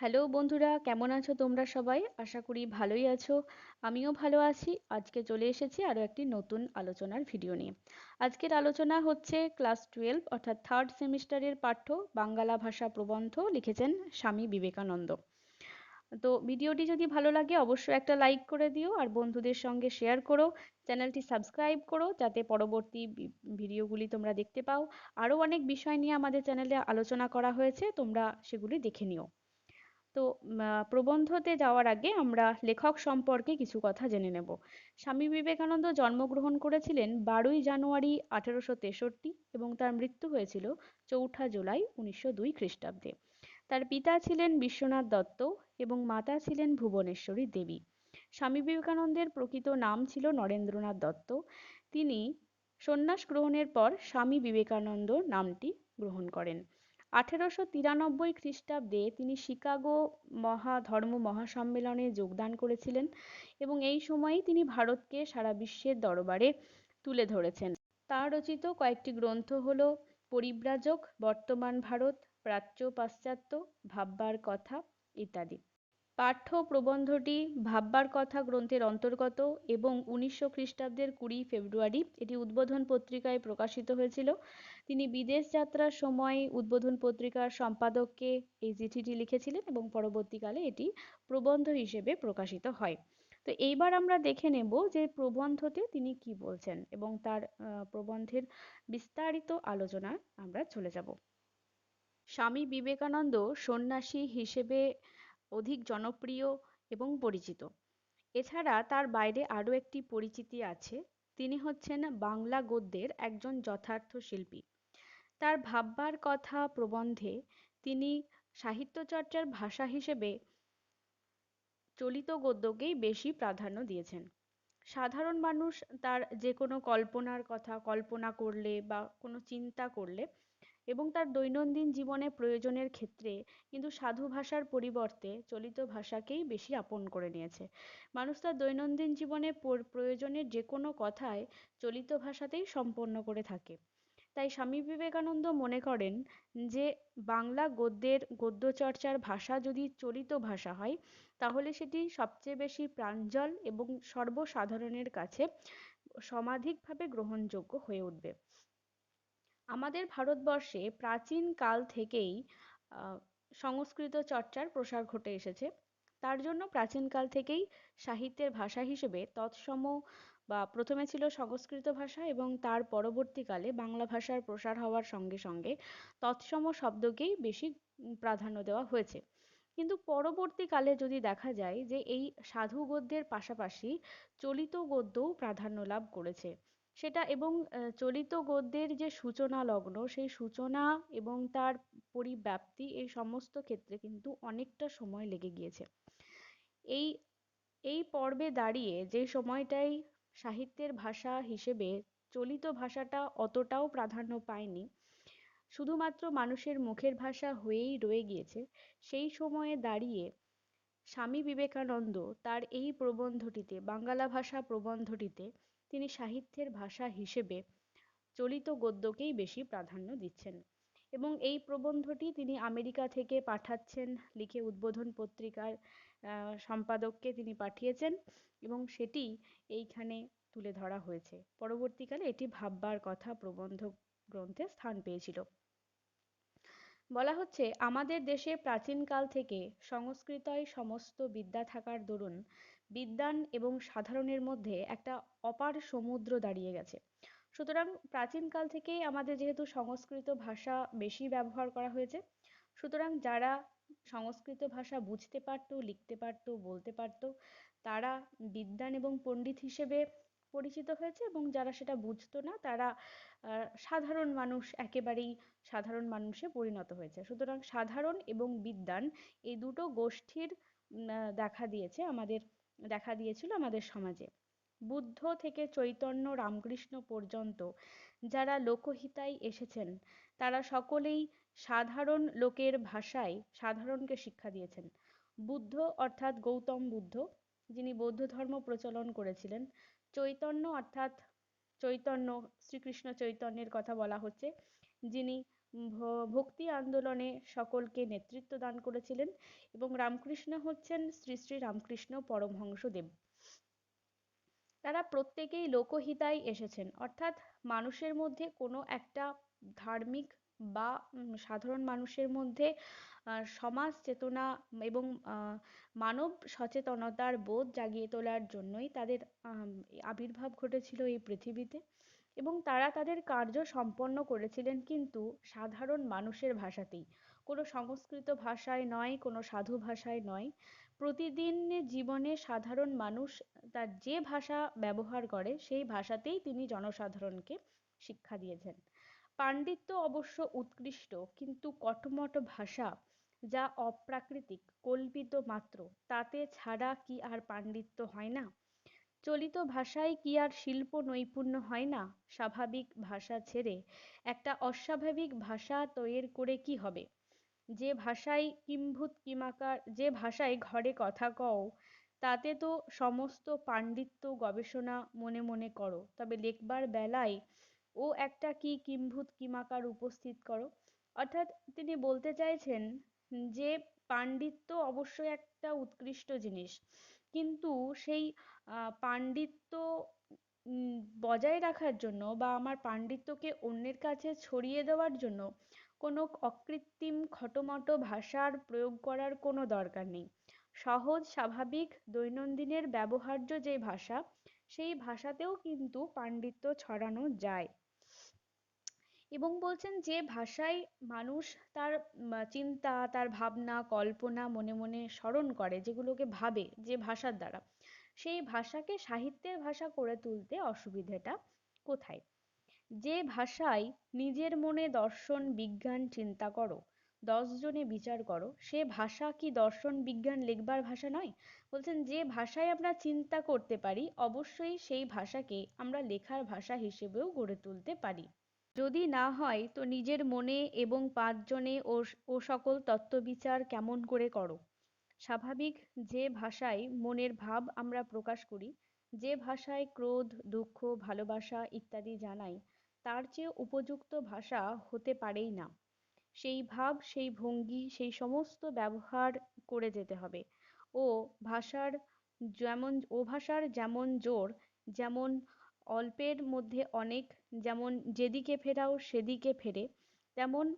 Hello বন্ধুরা, কেমন আছো তোমরা সবাই? আশা করি ভালোই আছো। আমিও ভালো আছি। আজকে চলে এসেছি আরও একটি নতুন আলোচনার ভিডিও নিয়ে। আজকের আলোচনা হচ্ছে ক্লাস টুয়েলভ, অর্থাৎ থার্ড সেমিস্টারের পাঠ্য বাংলা ভাষা প্রবন্ধ লিখেছেন স্বামী বিবেকানন্দ। তো ভিডিওটি যদি ভালো লাগে, অবশ্যই একটা লাইক করে দিও আর বন্ধুদের সঙ্গে শেয়ার করো, চ্যানেলটি সাবস্ক্রাইব করো যাতে পরবর্তী ভিডিওগুলি তোমরা দেখতে পাও। আরও অনেক বিষয় নিয়ে আমাদের চ্যানেলে আলোচনা করা হয়েছে, তোমরা সেগুলি দেখে নিও। তো প্রবন্ধতে যাওয়ার আগে আমরা লেখক সম্পর্কে কিছু কথা জেনে নেব। স্বামী বিবেকানন্দ জন্মগ্রহণ করেছিলেন বারোই জানুয়ারি আঠারোশো তেষট্টি এবং তার মৃত্যু হয়েছিল চৌঠা জুলাই উনিশশো দুই খ্রিস্টাব্দে। তার পিতা ছিলেন বিশ্বনাথ দত্ত এবং মাতা ছিলেন ভুবনেশ্বরী দেবী। স্বামী বিবেকানন্দের প্রকৃত নাম ছিল নরেন্দ্রনাথ দত্ত। তিনি সন্ন্যাস গ্রহণের পর স্বামী বিবেকানন্দ নামটি গ্রহণ করেন। আঠেরোশো তিরানব্বই খ্রিস্টাব্দে তিনি শিকাগো মহা, ধর্ম মহাসম্মেলনে যোগদান করেছিলেন এবং এই সময়েই তিনি ভারতকে সারা বিশ্বের দরবারে তুলে ধরেছেন। তার রচিত কয়েকটি গ্রন্থ হল পরিব্রাজক, বর্তমান ভারত, প্রাচ্য পাশ্চাত্য, ভাববার কথা ইত্যাদি। পাঠ্য প্রবন্ধটি ভাববার কথা গ্রন্থের অন্তর্গত এবং উনিশশো খ্রিস্টাব্দের কুড়ি ফেব্রুয়ারি এটি উদ্বোধন পত্রিকায় প্রকাশিত হয়েছিল। তিনি বিদেশ যাত্রার সময় উদ্বোধন পত্রিকার সম্পাদককে এই চিঠিটি লিখেছিলেন এবং পরবর্তীকালে এটি প্রবন্ধ হিসেবে প্রকাশিত হয়। তো এইবার আমরা দেখে নেব যে প্রবন্ধতে তিনি কি বলছেন এবং তার প্রবন্ধের বিস্তারিত আলোচনা আমরা চলে যাব। স্বামী বিবেকানন্দ সন্ন্যাসী হিসেবে অধিক জনপ্রিয় এবং পরিচিত। এছাড়া তার বাইরে আরও একটি পরিচিতি আছে, তিনি হচ্ছেন বাংলা গদ্যের একজন যথার্থ শিল্পী। তার ভাববার কথা প্রবন্ধে তিনি সাহিত্যচর্চার ভাষা হিসেবে চলিত গদ্যকেই বেশি প্রাধান্য দিয়েছেন। সাধারণ মানুষ তার যে কোনো কল্পনার কথা, কল্পনা করলে বা কোনো চিন্তা করলে এবং তার দৈনন্দিন জীবনে প্রয়োজনের ক্ষেত্রে কিন্তু সাধু ভাষার পরিবর্তে চলিত ভাষাকেই বেশি আপন করে নিয়েছে। মানুষ তার দৈনন্দিন জীবনে প্রয়োজনের যে কোনো কথাই চলিত ভাষাতেই সম্পন্ন করে থাকে। তাই স্বামী বিবেকানন্দ মনে করেন যে, বাংলা গদ্যের গদ্য চর্চার ভাষা যদি চলিত ভাষা হয়, তাহলে সেটি সবচেয়ে বেশি প্রাঞ্জল এবং সর্বসাধারণের কাছে সমাধিকভাবে গ্রহণযোগ্য হয়ে উঠবে। আমাদের ভারতবর্ষে প্রাচীন কাল থেকেই সংস্কৃত চর্চার প্রসার ঘটে এসেছে। তার জন্য প্রাচীনকাল থেকেই সাহিত্যের ভাষা হিসেবে তৎসম বা প্রথমে ছিল সংস্কৃত ভাষা এবং তার পরবর্তীকালে বাংলা ভাষার প্রসার হওয়ার সঙ্গে সঙ্গে তৎসম শব্দকেই বেশি প্রাধান্য দেওয়া হয়েছে। কিন্তু পরবর্তীকালে যদি দেখা যায় যে এই সাধু গদ্যের পাশাপাশি চলিত গদ্যও প্রাধান্য লাভ করেছে। সেটা এবং চলিত গদ্যের যে সূচনা লগ্ন, সেই সূচনা এবং তার পরিব্যাপ্তি এই সমস্ত ক্ষেত্রে কিন্তু অনেকটা সময় লেগে গিয়েছে। এই এই পর্বে দাঁড়িয়ে যে সময়টাই সাহিত্যের ভাষা হিসেবে চলিত ভাষাটা অতটাও প্রাধান্য পায়নি, শুধুমাত্র মানুষের মুখের ভাষা হয়েই রয়ে গিয়েছে, সেই সময়ে দাঁড়িয়ে স্বামী বিবেকানন্দ তার এই প্রবন্ধটিতে বাঙ্গালা ভাষা প্রবন্ধটিতে তিনি সাহিত্যের ভাষা হিসেবে চলিত গদ্যকেই বেশি প্রাধান্য দিচ্ছেন। এবং এই প্রবন্ধটি তিনি আমেরিকা থেকে পাঠাচ্ছেন, লিখে উদ্বোধন পত্রিকার সম্পাদককে তিনি পাঠিয়েছেন এবং সেটি এইখানে তুলে ধরা হয়েছে। পরবর্তীকালে এটি ভাববার কথা প্রবন্ধ গ্রন্থে স্থান পেয়েছিল। বলা হচ্ছে, আমাদের দেশে প্রাচীনকাল থেকে সংস্কৃতই সমস্ত বিদ্যা থাকার দরুন বিদ্বান এবং সাধারণের মধ্যে একটা অপার সমুদ্র দাঁড়িয়ে গেছে। সুতরাং প্রাচীনকাল থেকেই আমাদের যেহেতু সংস্কৃত ভাষা বেশি ব্যবহার করা হয়েছে, সুতরাং যারা সংস্কৃত ভাষা বুঝতে পারতো, লিখতে পারতো, বলতে পারতো, তারা বিদ্বান এবং পণ্ডিত হিসেবে পরিচিত হয়েছে এবং যারা সেটা বুঝতো না, তারা সাধারণ মানুষ একেবারেই সাধারণ মানুষে পরিণত হয়েছে। সুতরাং সাধারণ এবং বিদ্বান এই দুটো গোষ্ঠীর দেখা দিয়েছে আমাদের দেখা দিয়েছিল আমাদের সমাজে। বুদ্ধ থেকে চৈতন্য রামকৃষ্ণ পর্যন্ত যারা লোকহিতায় এসেছেন, তারা সকলেই সাধারণ লোকের ভাষায় সাধারণকে শিক্ষা দিয়েছেন। বুদ্ধ অর্থাৎ গৌতম বুদ্ধ, যিনি বৌদ্ধ ধর্ম প্রচলন করেছিলেন, চৈতন্য অর্থাৎ চৈতন্য, শ্রীকৃষ্ণ চৈতন্যের কথা বলা হচ্ছে, যিনি ভক্তি আন্দোলনে সকলকে নেতৃত্ব দান করেছিলেন এবং রামকৃষ্ণ হচ্ছেন শ্রী শ্রী রামকৃষ্ণ পরমহংসদেব। তারা প্রত্যেকেই লোকহিতায় এসেছেন। অর্থাৎ মানুষের মধ্যে কোনো একটা ধার্মিক বা সাধারণ মানুষের মধ্যে সমাজ চেতনা এবং মানব সচেতনতার বোধ জাগিয়ে তোলার জন্যই তাদের আবির্ভাব ঘটেছিল এই পৃথিবীতে। এবং তারা তাদের কার্য সম্পন্ন করেছিলেন কিন্তু সাধারণ মানুষের ভাষাতেই। কোনো সংস্কৃত ভাষায় নয়, কোনো সাধু ভাষায় নয়। প্রতিদিন জীবনে সাধারণ মানুষ তার যে ভাষা ব্যবহার করে, সেই ভাষাতেই তিনি জনসাধারণকে শিক্ষা দিয়েছেন। পাণ্ডিত্য অবশ্য উৎকৃষ্ট, কিন্তু কটমট ভাষা যা অপ্রাকৃতিক, কল্পিত মাত্র, তাতে ছাড়া কি আর পাণ্ডিত্য হয় না? চলিত ভাষায় কি আর শিল্প নৈপুণ্য হয় না? স্বাভাবিক ভাষা ছেড়ে একটা অস্বাভাবিক ভাষা তৈরি করে কি হবে? যে ভাষায় কিম্ভূত কিমাকার, যে ভাষায় ঘরে কথা কও, তাতে তো সমস্ত পাণ্ডিত্য গবেষণা মনে মনে করো। তবে লেখবার বেলায় ও একটা কি কিম্ভূত কিমাকার উপস্থিত করো? অর্থাৎ তিনি বলতে চাইছেন যে, পাণ্ডিত্য অবশ্যই একটা উৎকৃষ্ট জিনিস। কিন্তু সেই পাণ্ডিত্য বজায় রাখার জন্য বা আমার পাণ্ডিত্যকে অন্যের কাছে ছড়িয়ে দেওয়ার জন্য কোনো অকৃত্রিম খটোমটো ভাষার প্রয়োগ করার কোনো দরকার নেই। সহজ, স্বাভাবিক, দৈনন্দিনের ব্যবহার্য যে ভাষা, সেই ভাষাতেও কিন্তু পাণ্ডিত্য ছড়ানো যায়। এবং বলছেন যে ভাষায় মানুষ তার চিন্তা, তার ভাবনা, কল্পনা মনে মনে স্মরণ করে, যেগুলোকে ভাবে, যে ভাষার দ্বারা। সেই ভাষাকে সাহিত্যের ভাষা করে তুলতে অসুবিধেটা কোথায়? যে ভাষায় নিজের মনে দর্শন, বিজ্ঞান চিন্তা করো, দশ জনে বিচার করো, সে ভাষা কি দর্শন, বিজ্ঞান লিখবার ভাষা নয়? বলছেন যে ভাষায় আমরা চিন্তা করতে পারি, অবশ্যই সেই ভাষাকে আমরা লেখার ভাষা হিসেবেও গড়ে তুলতে পারি। যদি না হয়, তো নিজের মনে এবং পাঁচজনে ও ও সকল তত্ত্ববিচার কেমন করে করো? স্বাভাবিক যে ভাষায় মনের ভাব আমরা প্রকাশ করি, যে ভাষায় ক্রোধ, দুঃখ, ভালোবাসা ইত্যাদি জানাই, তার চেয়ে উপযুক্ত ভাষা হতে পারেই না। সেই ভাব, সেই ভঙ্গি, সেই সমস্ত ব্যবহার করে যেতে হবে। ও ভাষার যেমন, ও ভাষার যেমন জোর, যেমন অল্পের মধ্যে অনেক, যেমন যেদিকে ফেরাও সেদিকে ফেরে, তেমন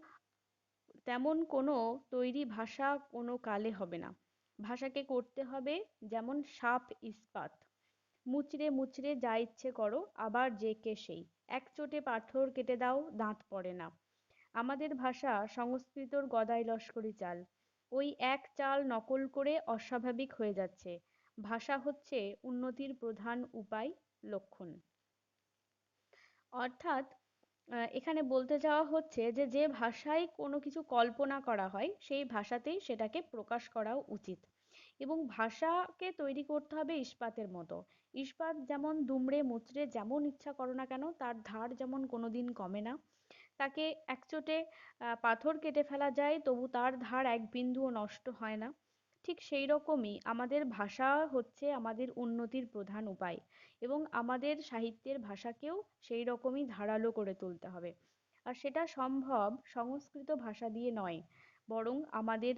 তেমন কোনো তৈরি ভাষা কোনো কালে হবে না। ভাষাকে করতে হবে যেমন সাপ, ইস্পাত। মুচড়ে মুচড়ে যা ইচ্ছে করো, আবার যে কে সেই। এক চোটে পাথর কেটে দাও, দাঁত পড়ে না। আমাদের ভাষা সংস্কৃতর গদাই লস্করি চাল। ওই এক চাল নকল করে অস্বাভাবিক হয়ে যাচ্ছে। ভাষা হচ্ছে উন্নতির প্রধান উপায়, লক্ষণ। অর্থাৎ এখানে বলতে চাওয়া হচ্ছে যে যে ভাষায় কোনো কিছু কল্পনা করা হয়, সেই ভাষাতেই সেটাকে প্রকাশ করাও উচিত। এবং ভাষাকে তৈরি করতে হবে ইস্পাতের মতো। ইস্পাত যেমন দুমড়ে মুচড়ে যেমন ইচ্ছা করো না কেন, তার ধার যেমন কোনোদিন কমে না। তাকে একচোটে পাথর কেটে ফেলা যায়, তবু তার ধার এক বিন্দুও নষ্ট হয় না। ঠিক সেই রকমই আমাদের ভাষা হচ্ছে আমাদের উন্নতির প্রধান উপায় এবং আমাদের সাহিত্যের ভাষাকেও সেই রকমই ধারালো করে তুলতে হবে। আর সেটা সম্ভব সংস্কৃত ভাষা দিয়ে নয়, বরং আমাদের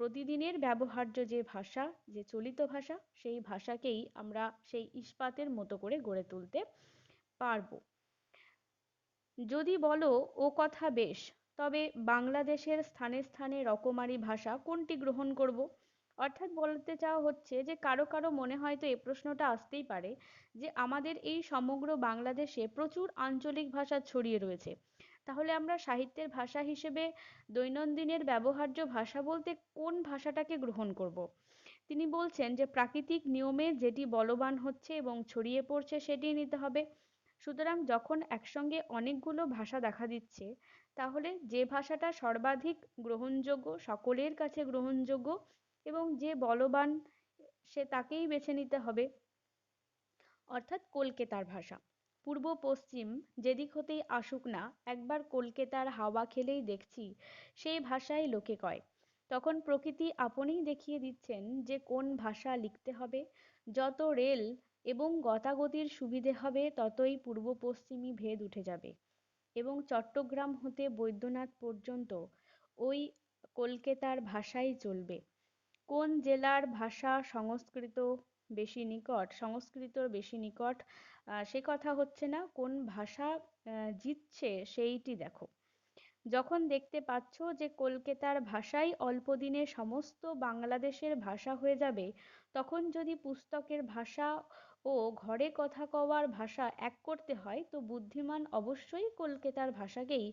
প্রতিদিনের ব্যবহার্য যে ভাষা, যে চলিত ভাষা, সেই ভাষাকেই আমরা সেই ইস্পাতের মতো করে গড়ে তুলতে পারব। যদি বলো, ও কথা বেশ তবে বাংলাদেশের স্থানে স্থানে রকমারি ভাষা কোনটি গ্রহণ করব? অর্থাৎ বলতে চাওয়া হচ্ছে যে কারও কারও মনে হয়তো এই প্রশ্নটা আসতেই পারে যে আমাদের এই সমগ্র বাংলাদেশে প্রচুর আঞ্চলিক ভাষা ছড়িয়ে রয়েছে তাহলে আমরা সাহিত্যের ভাষা হিসেবে দৈনন্দিনের ব্যবহার্য ভাষা বলতে কোন ভাষাটাকে গ্রহণ করব। তিনি বলছেন যে প্রাকৃতিক নিয়মে যেটি বলবান হচ্ছে এবং ছড়িয়ে পড়ছে সেটি নিতে হবে সুতরাং যখন একসঙ্গে অনেকগুলো ভাষা দেখা দিচ্ছে, তাহলে যে ভাষাটা সর্বাধিক গ্রহণযোগ্য, সকলের কাছে গ্রহণযোগ্য এবং যে বলবান সে তাকেই বেছে নিতে হবে। অর্থাৎ কলকেতার ভাষা। পূর্ব পশ্চিম যেদিক হতেই আসুক না, একবার কলকেতার হাওয়া খেলেই দেখছি সেই ভাষায় লোকে কয়। তখন প্রকৃতি আপনিই দেখিয়ে দিচ্ছেন যে কোন ভাষা লিখতে হবে, যত রেল এবং গতাগতির সুবিধে হবে ততই পূর্ব পশ্চিমী ভেদ উঠে যাবে। এবং চট্টগ্রাম হতে বৈদ্যনাথ পর্যন্ত ওই কলকেতার ভাষাই চলবে। কোন জেলার ভাষা সংস্কৃত বেশি নিকট? সংস্কৃতর বেশি নিকট সে কথা হচ্ছে না, কোন ভাষা জিতছে সেইটি দেখো। যখন দেখতে পাচ্ছ যে কলকাতার ভাষাই অল্পদিনে সমস্ত বাংলাদেশের ভাষা হয়ে যাবে, তখন যদি পুস্তকের ভাষা ও ঘরে কথা কওয়ার ভাষা এক করতে হয়, তো বুদ্ধিমান অবশ্যই কলকাতার ভাষাকেই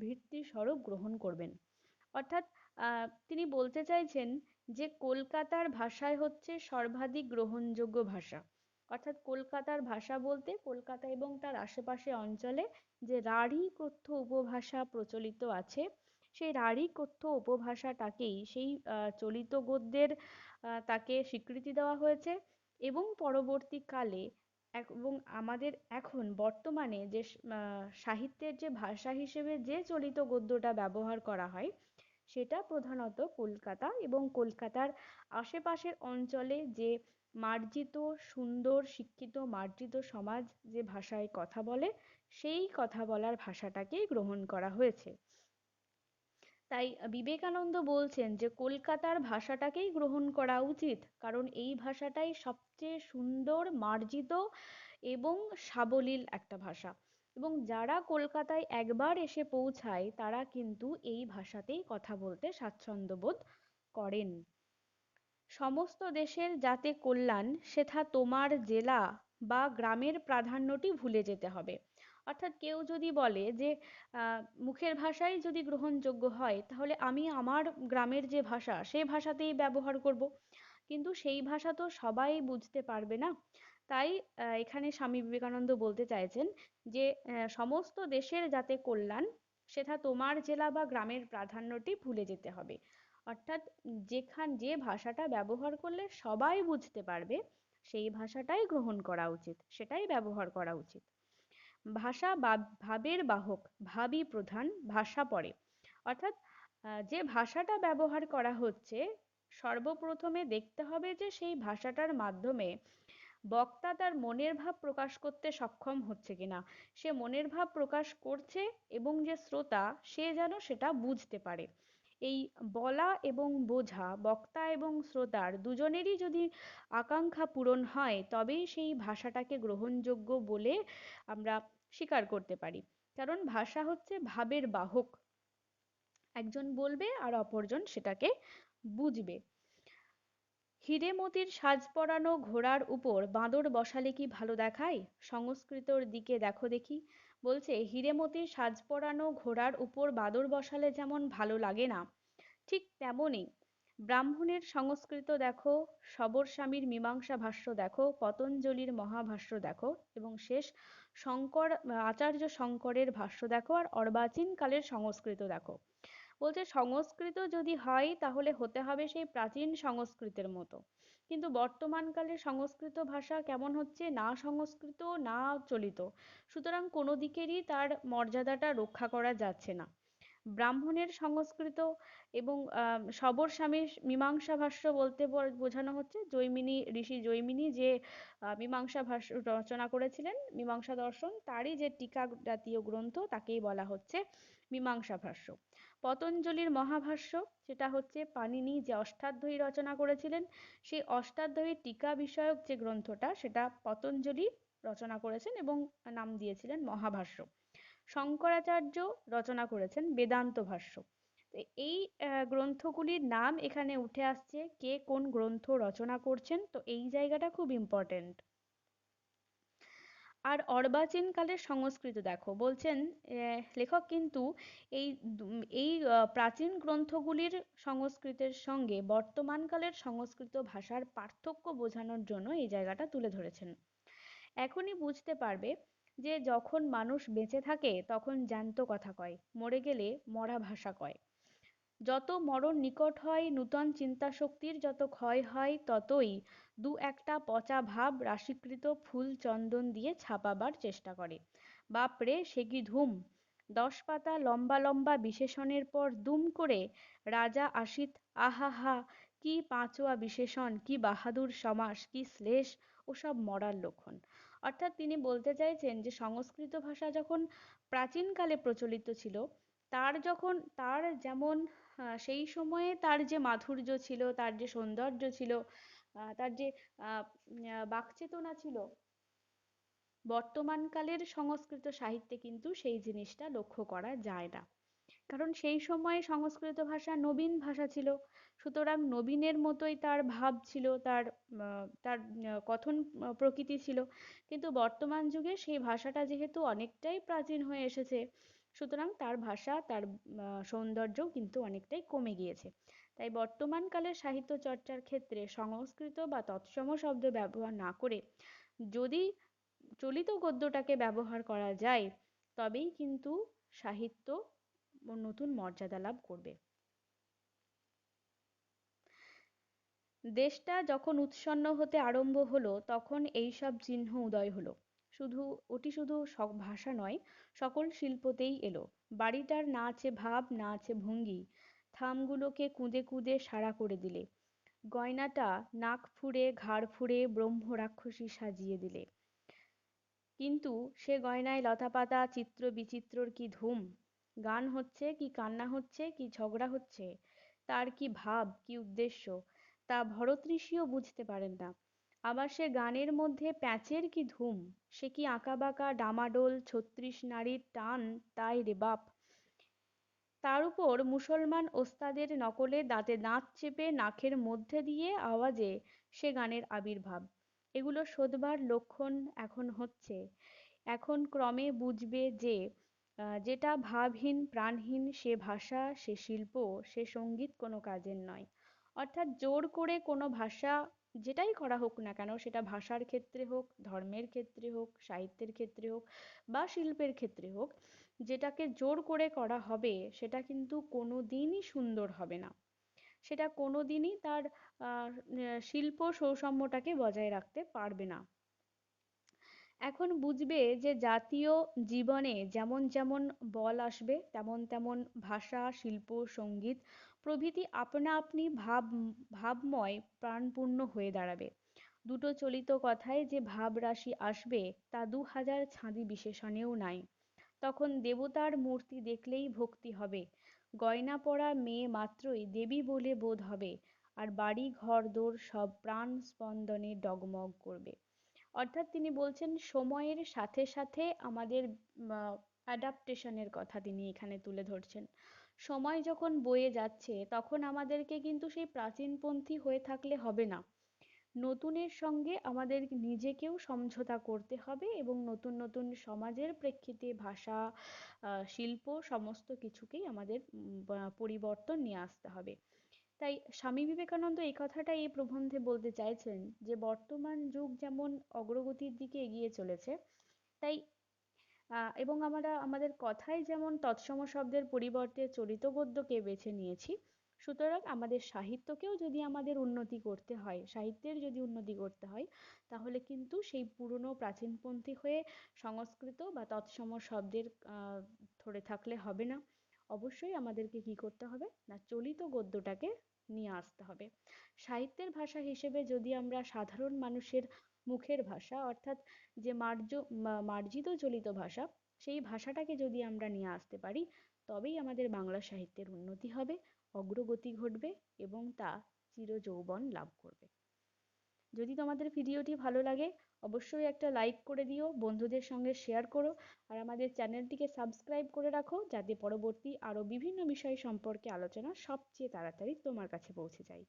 ভিত্তিস্বরূপ গ্রহণ করবেন। অর্থাৎ তিনি বলতে চাইছেন যে কলকাতার ভাষাই হচ্ছে সর্বাধিক গ্রহণযোগ্য ভাষা। অর্থাৎ কলকাতার ভাষা বলতে কলকাতা এবং তার আশেপাশে অঞ্চলে যে রাঢ়ী কথ্য উপভাষা প্রচলিত আছে, সেই রাঢ়ী কথ্য উপভাষাটাকেই সেই চলিত গদ্যের তাকে স্বীকৃতি দেওয়া হয়েছে এবং পরবর্তীকালে এবং আমাদের এখন বর্তমানে যে সাহিত্যের যে ভাষা হিসেবে যে চলিত গদ্যটা ব্যবহার করা হয় সেটা প্রধানত কলকাতা এবং কলকাতার আশেপাশের অঞ্চলে যে মার্জিত, সুন্দর, শিক্ষিত, মার্জিত সমাজ যে ভাষায় কথা বলে, সেই কথা বলার ভাষাটাকেই গ্রহণ করা হয়েছে। তাই বিবেকানন্দ বলছেন যে কলকাতার ভাষাটাকেই গ্রহণ করা উচিত, কারণ এই ভাষাটাই সবচেয়ে সুন্দর, মার্জিত এবং সাবলীল একটা ভাষা। এবং যারা কলকাতায় একবার এসে পৌঁছায়, তারা কিন্তু এই ভাষাতেই কথা বলতে স্বাচ্ছন্দ্য বোধ করেন। সমস্ত দেশের যাতে কল্যাণ, সেথা তোমার জেলা বা গ্রামের প্রাধান্যটি ভুলে যেতে হবে। অর্থাৎ কেউ যদি বলে যে আহ মুখের ভাষাই যদি গ্রহণযোগ্য হয়, তাহলে আমি আমার গ্রামের যে ভাষা, সে ভাষাতেই ব্যবহার করব। কিন্তু সেই ভাষা তো সবাই বুঝতে পারবে না। তাই এখানে স্বামী বিবেকানন্দ বলতে চাইছেন যে সমস্ত দেশের যাতে কল্যাণ, সেটা তোমার জেলা বা গ্রামের প্রাধান্যটি ভুলে যেতে হবে। অর্থাৎ যেখান, যে ভাষাটা ব্যবহার করলে সবাই বুঝতে পারবে, সেই ভাষাটাই গ্রহণ করা উচিত, সেটাই ব্যবহার করা উচিত। ভাষা বা ভাবের বাহক, ভাবই প্রধান, ভাষা পরে। অর্থাৎ যে ভাষাটা ব্যবহার করা হচ্ছে, সর্বপ্রথমে দেখতে হবে যে, সেই ভাষাটার মাধ্যমে বক্তা তার মনের ভাব প্রকাশ করতে সক্ষম হচ্ছে কিনা? সে মনের ভাব প্রকাশ করছে এবং যে শ্রোতা, সে যেন সেটা বুঝতে পারে। এই বলা এবং বোঝা, বক্তা এবং শ্রোতার দুজনেরই যদি আকাঙ্ক্ষা পূরণ হয়, তবেই সেই ভাষাটাকে গ্রহণযোগ্য বলে আমরা স্বীকার করতে পারি। কারণ ভাষা হচ্ছে ভাবের বাহক। একজন বলবে আর অপরজন সেটাকে বুঝবে। হিরে মতির সাজ পরানো ঘোড়ার উপর বাঁদর বসালে কি ভালো দেখায়? সংস্কৃতর দিকে দেখো দেখি। বলছে হিরে মতির সাজ পরানো ঘোড়ার উপর বাঁদর বসালে যেমন ভালো লাগে না। ঠিক তেমনই। ব্রাহ্মণের সংস্কৃত দেখো, সবর স্বামীর মীমাংসা ভাষ্য দেখো, পতঞ্জলির মহাভাষ্য দেখো এবং শেষ শঙ্কর, আচার্য শঙ্করের ভাষ্য দেখো আর অর্বাচীন কালের সংস্কৃত দেখো। বলছে সংস্কৃত যদি হয় তাহলে হতে হবে সেই প্রাচীন সংস্কৃতের মতো। কিন্তু বর্তমানকালে সংস্কৃত ভাষা কেমন হচ্ছে? না সংস্কৃত, না চলিত। সুতরাং কোনো দিকেরই তার মর্যাদাটা রক্ষা করা যাচ্ছে না। ব্রাহ্মণের সংস্কৃত এবং, আহ, সবর স্বামীর মীমাংসা ভাষ্য বলতে বোঝানো হচ্ছে। জৈমিনী, ঋষি জৈমিনী যে মীমাংসা ভাষ্য রচনা করেছিলেন, মীমাংসা দর্শন, তারই যে টিকা জাতীয় গ্রন্থ তাকেই বলা হচ্ছে মীমাংসা ভাষ্য। পতঞ্জলির মহাভাষ্য, সেটা হচ্ছে পানিনি যে অষ্টাধ্যায়ী রচনা করেছিলেন, সেই অষ্টাধ্যায়ী টিকা বিষয়ক যে গ্রন্থটা, সেটা পতঞ্জলি রচনা করেছেন এবং নাম দিয়েছিলেন মহাভাষ্য। শঙ্করাচার্য রচনা করেছেন বেদান্ত ভাষ্য। এই গ্রন্থগুলির নাম এখানে উঠে আসছে কে কোন গ্রন্থ রচনা করছেন, তো এই জায়গাটা খুব ইম্পর্টেন্ট আর অর্বাচীন কালের সংস্কৃত দেখো, বলছেন লেখক কিন্তু এই এই প্রাচীন গ্রন্থগুলির সংস্কৃতের সঙ্গে বর্তমান কালের সংস্কৃত ভাষার পার্থক্য বোঝানোর জন্য এই জায়গাটা তুলে ধরেছেন। এখনই বুঝতে পারবে যে যখন মানুষ বেঁচে থাকে, তখন জ্যান্ত কথা কয়, মরে গেলে মরা ভাষা কয়। যত মরণ নিকট হয়, নূতন চিন্তা শক্তির যত ক্ষয় হয়, ততই দু একটা পচা ভাব রাশিকৃত ফুল চন্দন দিয়ে ছাপাবার চেষ্টা করে। বাপরে, সে কি ধুম! দশ পাতা লম্বা লম্বা বিশেষণের পর দুম করে রাজা আসিত আহা হা কি পাঁচোয়া বিশেষণ, কি বাহাদুর সমাস, কি শ্লেষ, ওসব মরার লক্ষণ। অর্থাৎ তিনি বলতে চাইছেন যে সংস্কৃত ভাষা যখন প্রাচীনকালে প্রচলিত ছিল, তার যখন, তার যেমন সেই সময়ে তার যে মাধুর্য ছিল, তার যে সৌন্দর্য ছিল তার যে বাকচেতনা ছিল বর্তমান কালের সংস্কৃত সাহিত্যে কিন্তু সেই জিনিসটা লক্ষ্য করা যায় না। কারণ সেই সময়ে সংস্কৃত ভাষা নবীন ভাষা ছিল। সুতরাং নবীনের মতোই তার ভাব ছিল, তার তার কথন প্রকৃতি ছিল। কিন্তু বর্তমান যুগে সেই ভাষাটা যেহেতু অনেকটাই প্রাচীন হয়ে এসেছে, সুতরাং তার ভাষা, তার সৌন্দর্যও কিন্তু অনেকটাই কমে গিয়েছে। তাই বর্তমান কালের সাহিত্য চর্চার ক্ষেত্রে সংস্কৃত বা তৎসম শব্দ ব্যবহার না করে যদি চলিত গদ্যটাকে ব্যবহার করা যায়, তবেই কিন্তু সাহিত্য নতুন মর্যাদা লাভ করবে। দেশটা যখন উৎসন্ন হতে আরম্ভ হলো, তখন এইসব চিহ্ন উদয় হলো। শুধু, ওটি শুধু সব ভাষা নয়, সকল শিল্পতেই এলো। বাড়িটার না আছে ভাব, না আছে ভঙ্গি। থামগুলোকে কুঁদে কুঁদে সারা করে দিলে। গয়নাটা নাক ফুঁড়ে, ঘাড় ফুঁড়ে ব্রহ্ম রাক্ষসী সাজিয়ে দিলে। কিন্তু সে গয়নায় লতাপাতা, চিত্র বিচিত্রর কি ধুম? গান হচ্ছে, কি কান্না হচ্ছে, কি ঝগড়া হচ্ছে, তার কি ভাব, কি উদ্দেশ্য, তা ভরতঋষিও বুঝতে পারেন না। আবার সে গানের মধ্যে প্যাঁচের কি ধুম, সে কি আঁকাবাঁকা ডামাডোল, ছত্রিশ নারীর টান, তাই রে বাপ। তার উপর মুসলমান ওস্তাদের নকলে দাঁতে দাঁত চেপে নাকের মধ্যে দিয়ে আওয়াজে সে গানের আবির্ভাব। এগুলো শোধবার লক্ষণ এখন হচ্ছে। এখন ক্রমে বুঝবে যে যেটা ভাবহীন, প্রাণহীন, সে ভাষা, সে শিল্প, সে সংগীত কোনো কাজের নয়। অর্থাৎ জোর করে কোনো ভাষা যেটাই করা হোক না কেন, সেটা ভাষার ক্ষেত্রে হোক, ধর্মের ক্ষেত্রে হোক, সাহিত্যের ক্ষেত্রে হোক বা শিল্পের ক্ষেত্রে হোক, যেটাকে জোর করে করা হবে, সেটা কিন্তু কোনো দিনই সুন্দর হবে না। সেটা কোনো দিনই তার শিল্প সৌষম্যটাকে বজায় রাখতে পারবে না। এখন বুঝবে যে জাতীয় জীবনে যেমন যেমন বল আসবে, তেমন তেমন ভাষা, শিল্প, সংগীত প্রভৃতি আপনা আপনি ভাব, ভাবময়, প্রাণপূর্ণ হয়ে দাঁড়াবে। দুটো চলিত কথায় যে ভাব রাশি আসবে তা দু হাজার ছাঁদি বিশেষণেও নাই। তখন দেবতার মূর্তি দেখলেই ভক্তি হবে। গয়না পরা মেয়ে মাত্রই দেবী বলে বোধ হবে। আর বাড়ি ঘর দোর সব প্রাণ স্পন্দনে ডগমগ করবে। অর্থাৎ তিনি বলছেন, সময়ের সাথে সাথে আমাদের অ্যাডাপ্টেশনের কথা তিনি এখানে তুলে ধরছেন। সময় যখন বয়ে যাচ্ছে, তখন আমাদেরকে কিন্তু সেই প্রাচীনপন্থী হয়ে থাকলে হবে না। নতুনের সঙ্গে আমাদের নিজেকেও সমঝোতা করতে হবে এবং নতুন নতুন সমাজের প্রেক্ষিতে ভাষা শিল্প, সমস্ত কিছুকেই আমাদের পরিবর্তন নিয়ে আসতে হবে। তাই স্বামী বিবেকানন্দ এই কথাটা এই প্রবন্ধে বলতে চাইছেন যে বর্তমান যুগ যেমন অগ্রগতির দিকে এগিয়ে চলেছে, তাই আহ এবং আমরা, আমাদের কথায় যেমন তৎসম শব্দের পরিবর্তে চলিত গদ্যকে বেছে নিয়েছি, সুতরাং আমাদের সাহিত্যকেও যদি আমাদের উন্নতি করতে হয়, সাহিত্যের যদি উন্নতি করতে হয়, তাহলে কিন্তু সেই পুরনো প্রাচীনপন্থী হয়ে সংস্কৃত বা তৎসম শব্দের আহ ধরে থাকলে হবে না। অবশ্যই আমাদেরকে কি করতে হবে? না, চলিত গদ্যটাকে নিয়ে আসতে হবে। সাহিত্যের ভাষা হিসেবে যদি আমরা সাধারণ মানুষের মুখের ভাষা, অর্থাৎ যে মার্জ মার্জিত চলিত ভাষা, সেই ভাষাটাকে যদি আমরা নিয়ে আসতে পারি, তবেই আমাদের বাংলা সাহিত্যের উন্নতি হবে, অগ্রগতি ঘটবে এবং তা চিরযৌবন লাভ করবে। যদি তোমাদের ভিডিওটি ভালো লাগে অবশ্যই একটা লাইক করে দিও, বন্ধুদের সঙ্গে শেয়ার করো আর আমাদের চ্যানেলটিকে সাবস্ক্রাইব করে রাখো যাতে পরবর্তী আরও বিভিন্ন বিষয় সম্পর্কে আলোচনা সবচেয়ে তাড়াতাড়ি তোমার কাছে পৌঁছে যায়।